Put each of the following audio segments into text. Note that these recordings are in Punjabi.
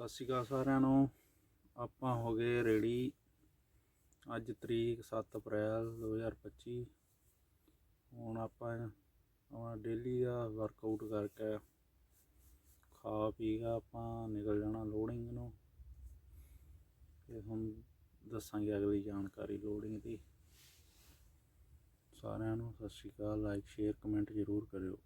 ਸਤਿ ਸ਼੍ਰੀ ਅਕਾਲ ਸਾਰਿਆਂ ਨੂੰ। ਆਪਾਂ ਹੋ ਗਏ ਰੈਡੀ ਅੱਜ ਤਰੀਕ 7 ਅਪ੍ਰੈਲ 2025 ਹੁਣ ਆਪਾਂ ਆਪਣਾ ਡੇਲੀ ਦਾ ਵਰਕਆਊਟ ਕਰਕੇ ਖਾ ਪੀ ਕੇ ਆਪਾਂ ਨਿਕਲ ਜਾਣਾ ਲੋਡਿੰਗ ਨੂੰ। ਤੇ ਹੁਣ ਦੱਸਾਂਗੇ ਅਗਲੀ ਜਾਣਕਾਰੀ ਲੋਡਿੰਗ ਦੀ। ਸਾਰਿਆਂ ਨੂੰ ਸਤਿ ਸ਼੍ਰੀ ਅਕਾਲ। ਲਾਈਕ ਸ਼ੇਅਰ ਕਮੈਂਟ ਜ਼ਰੂਰ ਕਰਿਓ।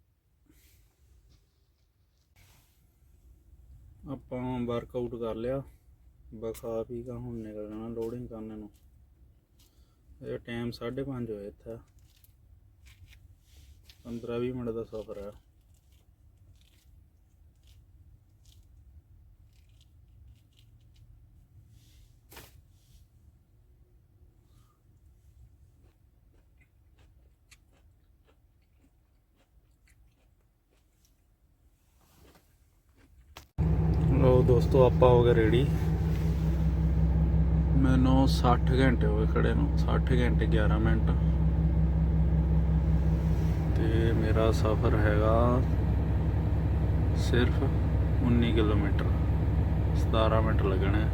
ਆਪਾਂ ਵਰਕਆਊਟ ਕਰ ਲਿਆ। ਬਸ ਖਾ ਪੀ ਕੇ ਹੁਣ ਨਿਕਲ ਜਾਣਾ ਲੋਡਿੰਗ ਕਰਨ ਨੂੰ। ਇਹ ਟਾਈਮ 5:30 ਹੋਇਆ ਇੱਥੇ। 15-20 ਮਿੰਟ ਦਾ ਸਫ਼ਰ ਹੈ ਲੋ ਦੋਸਤੋ, ਆਪਾਂ ਹੋ ਗਏ ਰੈਡੀ ਮੈਨੂੰ 60 ਘੰਟੇ ਹੋ ਗਏ ਖੜੇ ਨੂੰ। 60 ਘੰਟੇ 11 ਮਿੰਟ। ਤੇ ਮੇਰਾ ਸਫ਼ਰ ਹੈਗਾ ਸਿਰਫ 19 ਕਿਲੋਮੀਟਰ। 17 ਮਿੰਟ ਲੱਗਣੇ।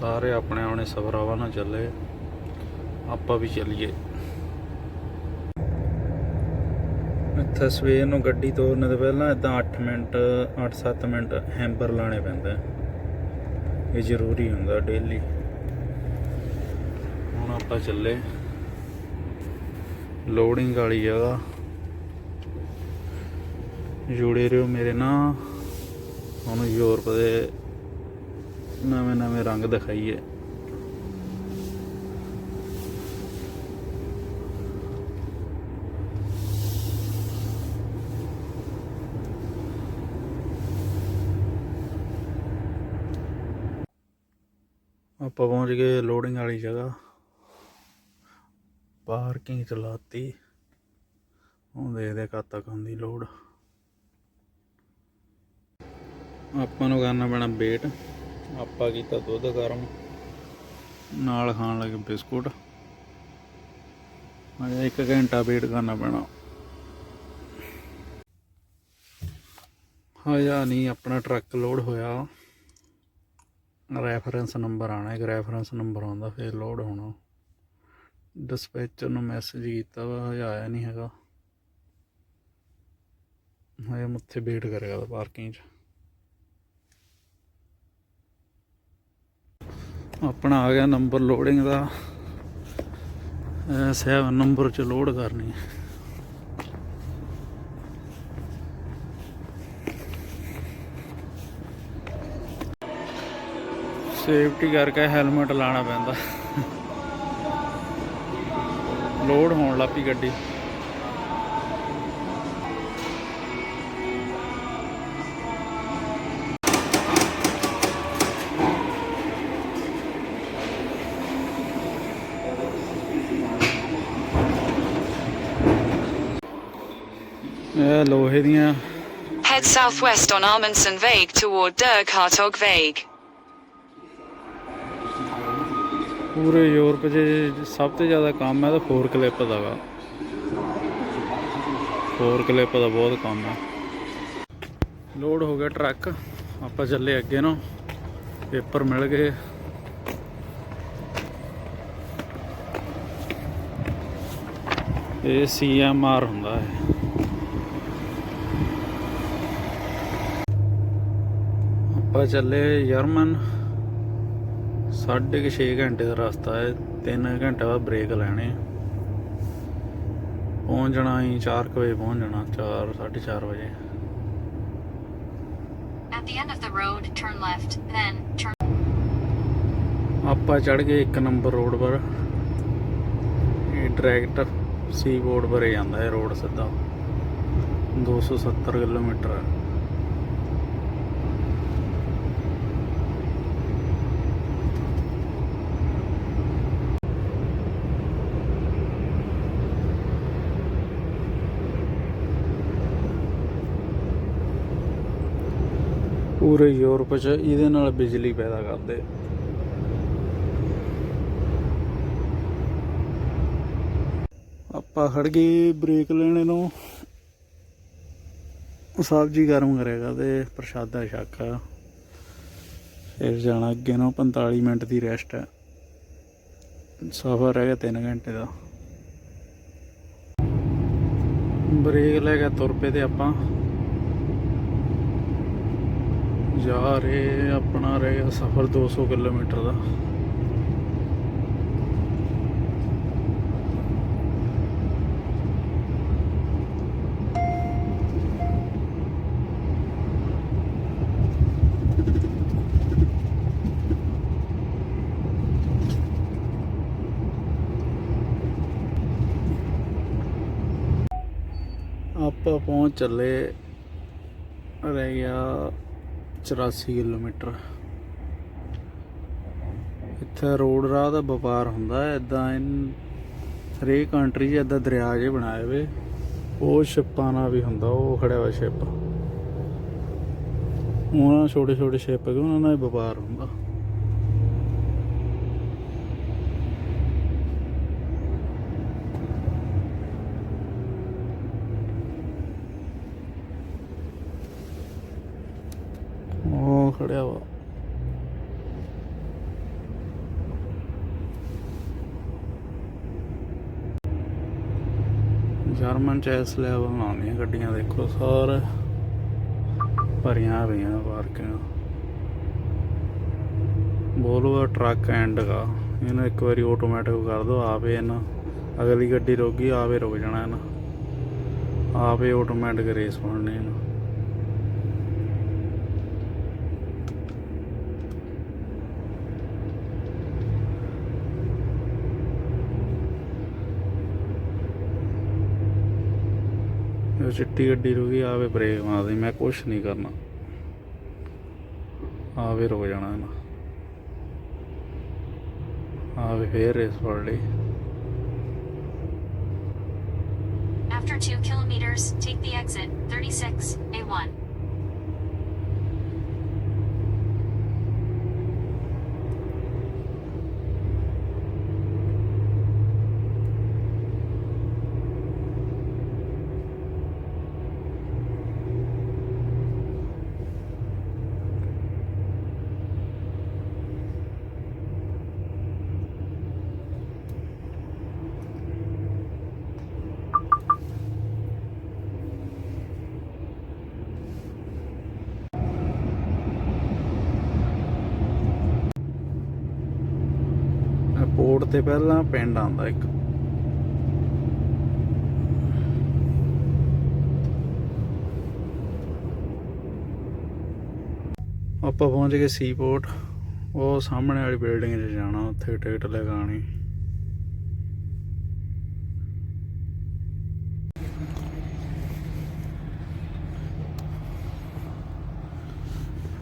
ਸਾਰੇ ਆਪਣੇ ਆਪਣੇ ਸਫਰਾਵਾਂ ਨਾਲ ਚੱਲੇ। ਆਪਾਂ ਵੀ ਚੱਲੀਏ। ਇੱਥੇ ਸਵੇਰ ਨੂੰ ਗੱਡੀ ਤੋਰਨੇ ਤੋਂ ਪਹਿਲਾਂ ਇਦਾਂ 8 ਮਿੰਟ 8-7 ਮਿੰਟ ਹੈਂਬਰ ਲਾਣੇ ਪੈਂਦਾ। ਇਹ ਜ਼ਰੂਰੀ ਹੁੰਦਾ ਡੇਲੀ ਹੁਣ ਆਪਾਂ ਚੱਲੇ। ਲੋਡਿੰਗ ਵਾਲੀ ਜਗ੍ਹਾ। ਜੁੜੇ ਰਹੋ ਮੇਰੇ ਨਾਲ। ਹੁਣ ਯੂਰਪ ਦੇ ਨਵੇਂ ਨਵੇਂ ਰੰਗ ਦਿਖਾਈਏ। ਆਪਾਂ ਪਹੁੰਚ ਗਏ ਲੋਡਿੰਗ ਵਾਲੀ ਜਗ੍ਹਾ। ਪਾਰਕਿੰਗ ਚਲਾਤੀ ਹੁਣ ਦੇਖਦੇ ਕਦ ਤੱਕ ਹੁੰਦੀ ਲੋਡ। ਆਪਾਂ ਨੂੰ ਕਰਨਾ ਪੈਣਾ ਵੇਟ ਆਪਾਂ ਕੀਤਾ ਦੁੱਧ ਗਰਮ। ਨਾਲ ਖਾਣ ਲੱਗੇ ਬਿਸਕੁਟ। ਅਜੇ 1 ਘੰਟਾ ਵੇਟ ਕਰਨਾ ਪੈਣਾ। ਹਾਇਆ ਨਹੀਂ, ਆਪਣਾ ਟਰੱਕ ਲੋਡ ਹੋਇਆ। ਰੈਫਰੈਂਸ ਨੰਬਰ ਆਣਾ ਇੱਕ ਰੈਫਰੈਂਸ ਨੰਬਰ ਆਉਂਦਾ, ਫਿਰ ਲੋਡ ਹੋਣਾ। ਡਿਸਪੈਚਰ ਨੂੰ ਮੈਸੇਜ ਕੀਤਾ ਵਾ, ਹਜੇ ਆਇਆ ਨਹੀਂ ਹੈਗਾ। ਹਜੇ ਮੁੱਥੇ ਵੇਟ ਕਰੇਗਾ ਪਾਰਕਿੰਗ 'ਚ। ਆਪਣਾ ਆ ਗਿਆ ਨੰਬਰ ਲੋਡਿੰਗ ਦਾ। ਇਹ 7 ਨੰਬਰ ਚ ਲੋਡ ਕਰਨੀ ਹੈ। ਸੇਫਟੀ ਕਰਕੇ ਹੈਲਮਟ ਲਾਣਾ ਪੈਂਦਾ। ਲੋਡ ਹੋਣ ਲੱਪੀ ਗੱਡੀ। ਇਹ ਲੋਹੇ ਦੀਆਂ। Head southwest on Amundsenweg toward Derghartogweg. ਪੂਰੇ ਯੂਰਪ 'ਚ ਸਭ ਤੋਂ ਜ਼ਿਆਦਾ ਕੰਮ ਹੈ ਤਾਂ ਫੋਰ ਕਲਿੱਪ ਦਾ ਵਾ ਫੋਰ ਕਲਿੱਪ ਦਾ ਬਹੁਤ ਕੰਮ ਹੈ। ਲੋਡ ਹੋ ਗਿਆ ਟਰੱਕ ਆਪਾਂ ਚੱਲੇ ਅੱਗੇ ਨੂੰ। ਪੇਪਰ ਮਿਲ ਗਏ। ਇਹ ਸੀਐਮਆਰ ਹੁੰਦਾ ਹੈ। ਆਪਾਂ ਚੱਲੇ ਕੁ ਛੇ ਘੰਟੇ ਦਾ ਰਸਤਾ ਹੈ। 3 ਘੰਟੇ ਬਾਅਦ ਬ੍ਰੇਕ ਲੈਣੇ ਆ। ਪਹੁੰਚ ਜਾਣਾ ਹੀ 4 ਵਜੇ ਪਹੁੰਚ ਜਾਣਾ 4 4:30 ਵਜੇ। At the end of the road, turn left, then turn ਆਪਾਂ ਚੜ ਗਏ ਇੱਕ ਨੰਬਰ ਰੋਡ ਪਰ। ਇਹ ਡਾਇਰੈਕਟ ਸੀ ਬੋਰਡ ਪਰ ਜਾਂਦਾ ਹੈ ਰੋਡ ਸਿੱਧਾ। 270 ਕਿਲੋਮੀਟਰ ਹੈ। ਪੂਰੇ ਯੂਰਪ 'ਚ ਇਹਦੇ ਨਾਲ ਬਿਜਲੀ ਪੈਦਾ ਕਰਦੇ। ਆਪਾਂ ਖੜ ਗਏ ਬ੍ਰੇਕ ਲੈਣੇ ਨੂੰ ਸਬਜ਼ੀ ਗਰਮ ਕਰੇਗਾ ਤੇ ਪ੍ਰਸ਼ਾਦਾ ਛੱਕ ਆ। ਫਿਰ ਜਾਣਾ ਅੱਗੇ ਨੂੰ 45 ਮਿੰਟ ਦੀ ਰੈਸਟ ਹੈ ਸਫ਼ਰ ਹੈਗਾ 3 ਘੰਟੇ ਦਾ। ਬ੍ਰੇਕ ਲੈ ਕੇ ਤੁਰ ਪਏ ਤੇ ਆਪਾਂ। ਜਾ ਰਹੇ ਆਪਣਾ ਰਹਿ ਗਿਆ ਸਫ਼ਰ 200 ਕਿਲੋਮੀਟਰ ਦਾ। ਆਪਾਂ ਪਹੁੰਚ ਚੱਲੇ ਰਹਿ ਗਿਆ 84 ਕਿਲੋਮੀਟਰ। ਇੱਥੇ ਰੋਡ ਰਾਹ ਦਾ ਵਪਾਰ ਹੁੰਦਾ ਹੈ। ਇਦਾਂ ਹਰੇਕ ਕੰਟਰੀ 'ਚ ਇਦਾਂ ਦਰਿਆ ਜੇ ਬਣਾਏ ਵੇ। ਉਹ ਸ਼ਿਪਾਂ ਨਾਲ ਵੀ ਹੁੰਦਾ, ਉਹ ਖੜਿਆ ਹੋਇਆ ਸ਼ਿਪ। ਉਹਨਾਂ ਛੋਟੇ ਛੋਟੇ ਸ਼ਿਪ ਹੈਗੇ ਉਹਨਾਂ ਨਾਲ ਵਪਾਰ ਹੁੰਦਾ ਉਹ ਖੜਿਆ ਵਾ। ਜਰਮਨ ਚ ਇਸ ਲੈਵਲ ਨਾਲ ਆਉਂਦੀਆਂ ਗੱਡੀਆਂ, ਦੇਖੋ ਸਾਰੇ। ਭਰੀਆਂ ਪਈਆਂ ਪਾਰਕਿੰਗ। ਬੋਲੋ ਟਰੱਕ ਐਂਡ ਦਾ ਇਹਨੂੰ ਇੱਕ ਵਾਰੀ ਆਟੋਮੈਟਿਕ ਕਰ ਦੋ, ਆਪੇ ਇਹਨਾਂ। ਅਗਲੀ ਗੱਡੀ ਰੁਕ ਗਈ, ਆਪੇ ਰੁਕ ਜਾਣਾ ਇਹਨਾਂ। ਆਪੇ ਆਟੋਮੈਟਿਕ ਰੇਸ ਬਣਨੀ ਇਹਨੂੰ ਉਹ ਚਿੱਟੀ ਗੱਡੀ ਰੁਕੀ ਆਵੇ ਬ੍ਰੇਕ ਮਾਰਦੀ ਮੈਂ ਕੁਛ ਨਹੀਂ ਕਰਨਾ। ਆਵੇ ਰੁਕ ਜਾਣਾ ਇਹਨਾਂ। ਆਵੇ ਫੇਰ ਰੇਸ ਫੜ ਲਈ। After 2 kilometers, take the exit 36, A1. ਤੇ ਪਹਿਲਾਂ ਪਿੰਡ ਆਉਂਦਾ ਇੱਕ। ਆਪਾਂ ਪਹੁੰਚ ਗਏ ਸੀ ਪੋਰਟ ਉਹ ਸਾਹਮਣੇ ਵਾਲੀ ਬਿਲਡਿੰਗ 'ਚ ਜਾਣਾ, ਉੱਥੇ ਟਿਕਟ ਲਗਾਣੀ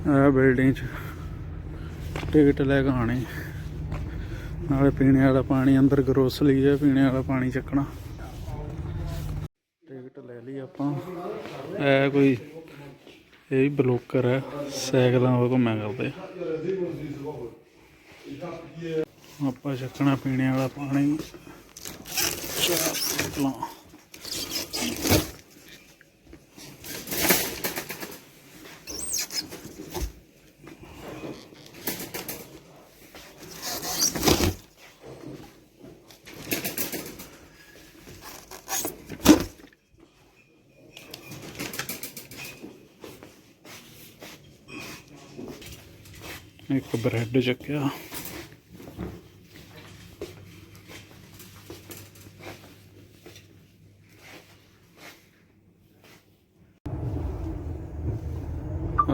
ਆ ਬਿਲਡਿੰਗ 'ਚ ਟਿਕਟ ਲੈ ਕੇ ਆਣੀ ਨਾਲੇ ਪੀਣੇ ਵਾਲਾ ਪਾਣੀ ਅੰਦਰ ਗਰੋਸਲੀ ਹੈ, ਪੀਣੇ ਵਾਲਾ ਪਾਣੀ ਚੱਕਣਾ। ਟਿਕਟ ਲੈ ਲਈ ਆਪਾਂ। ਇਹ ਕੋਈ, ਇਹ ਵੀ ਬਲੋਕਰ ਹੈ, ਸਾਈਕਲਾਂ ਉਹ ਘੁੰਮਿਆ ਕਰਦੇ ਆਪਾਂ ਚੱਕਣਾ ਪੀਣੇ ਵਾਲਾ ਪਾਣੀ। ਚਾਰ ਬੋਤਲਾਂ ਇੱਕ ਬ੍ਰੈਡ ਚੱਕਿਆ।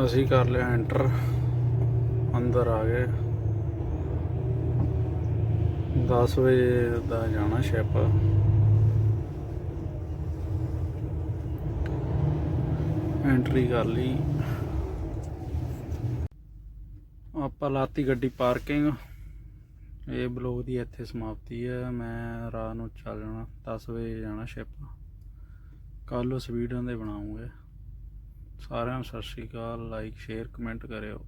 ਅਸੀਂ ਕਰ ਲਿਆ ਐਂਟਰ। ਅੰਦਰ ਆ ਗਏ। 10 ਵਜੇ ਦਾ ਜਾਣਾ ਸ਼ਿਪ। ਐਂਟਰੀ ਕਰ ਲਈ। ਆਪਾਂ ਲਾਤੀ ਗੱਡੀ ਪਾਰਕਿੰਗ। ਇਹ ਬਲੌਗ ਦੀ ਇੱਥੇ ਸਮਾਪਤੀ ਹੈ। ਮੈਂ ਰਾਤ ਨੂੰ ਚੱਲ ਜਾਣਾ। 10 ਵਜੇ ਜਾਣਾ ਸ਼ਿਪ ਕੱਲ ਉਸ ਦੇ ਬਣਾਉਂਗੇ। ਸਾਰਿਆਂ ਨੂੰ ਸਤਿ ਸ਼੍ਰੀ ਅਕਾਲ। ਲਾਈਕ ਸ਼ੇਅਰ ਕਮੈਂਟ ਕਰਿਓ।